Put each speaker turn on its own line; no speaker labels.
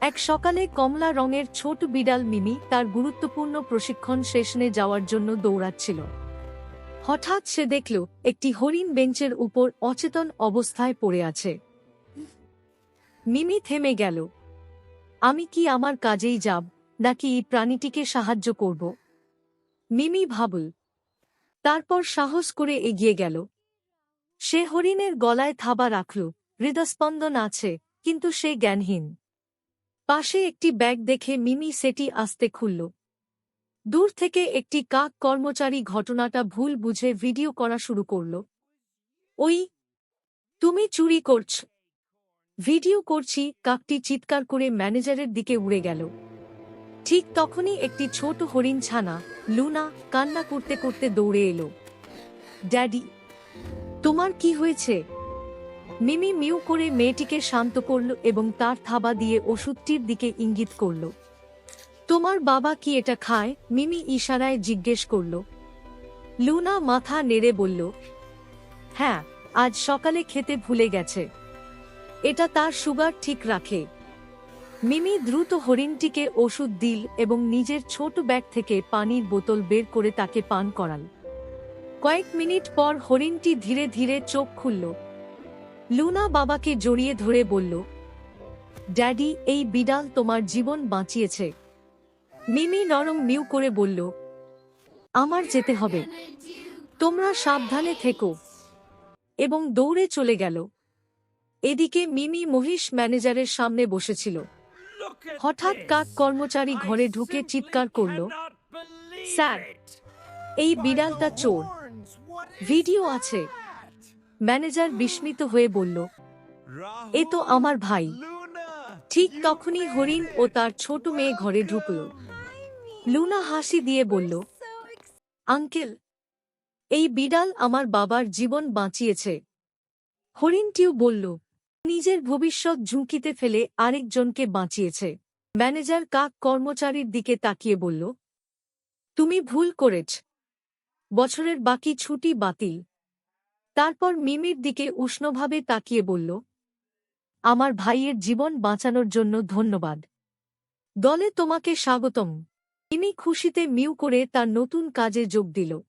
এক সকালে কমলা রঙের ছোট বিড়াল মিমি তার গুরুত্বপূর্ণ প্রশিক্ষণ সেশনে যাওয়ার জন্য দৌড়াচ্ছিল। হঠাৎ সে দেখল, একটি হরিণ বেঞ্চের উপর অচেতন অবস্থায় পড়ে আছে। মিমি থেমে গেল। আমি কি আমার কাজেই যাব, নাকি এই প্রাণীটিকে সাহায্য করব? মিমি ভাবল। তারপর সাহস করে এগিয়ে গেল। সে হরিণের গলায় থাবা রাখল। হৃদস্পন্দন আছে, কিন্তু সে জ্ঞানহীন। পাশে একটি ব্যাগ দেখে মিমি সেটি আস্তে খুলল। দূর থেকে একটি কাক কর্মচারী ঘটনাটা ভুল বুঝে ভিডিও করা শুরু করল। ওই, তুমি চুরি করছ। ভিডিও করছি। কাকটি চিৎকার করে ম্যানেজারের দিকে উড়ে গেল। ঠিক তখনই একটি ছোট হরিণ ছানা, লুনা, কান্না করতে করতে দৌড়ে এলো। ড্যাডি, তোমার কি হয়েছে? মিমি মিউ করে মেয়েটিকে শান্ত করল এবং তার থাবা দিয়ে ওষুধটির দিকে ইঙ্গিত করল। তোমার বাবা কি এটা খায়? মিমি ইশারায় জিজ্ঞেস করল। লুনা মাথা নেড়ে বলল হ্যাঁ আজ সকালে খেতে ভুলে গেছে। এটা তার সুগার ঠিক রাখে। মিমি দ্রুত হরিণটিকে ওষুধ দিল এবং নিজের ছোট ব্যাগ থেকে পানির বোতল বের করে তাকে পান করাল। কয়েক মিনিট পর হরিণটি ধীরে ধীরে চোখ খুলল। লুনা বাবাকে জড়িয়ে ধরে বলল, ড্যাডি, এই বিড়াল তোমার জীবন বাঁচিয়েছে। মিমি নরম মিউ করে বলল, আমার যেতে হবে। তোমরা সাবধানে থেকো। এবং দৌড়ে চলে গেল। এদিকে মিমি মহিষ ম্যানেজারের সামনে বসেছিল। হঠাৎ কাক কর্মচারী ঘরে ঢুকে চিৎকার করল, স্যার, এই বিড়ালটা চোর। ভিডিও আছে। ম্যানেজার বিস্মিত হয়ে বলল, এ তো আমার ভাই। ঠিক তখনই হরিণ ও তার ছোট মেয়ে ঘরে ঢুকল। লুনা হাসি দিয়ে বলল, আঙ্কেল, এই বিড়াল আমার বাবার জীবন বাঁচিয়েছে। হরিণটিও বলল, নিজের ভবিষ্যৎ ঝুঁকিতে ফেলে আরেকজনকে বাঁচিয়েছে। ম্যানেজার কাক কর্মচারীর দিকে তাকিয়ে বলল, তুমি ভুল করেছ। বছরের বাকি ছুটি বাতিল। তারপর মিমির দিকে উষ্ণভাবে তাকিয়ে বলল, আমার ভাইয়ের জীবন বাঁচানোর জন্য ধন্যবাদ। দলে তোমাকে স্বাগতম। তিনি খুশিতে মিউ করে তার নতুন কাজে যোগ দিল।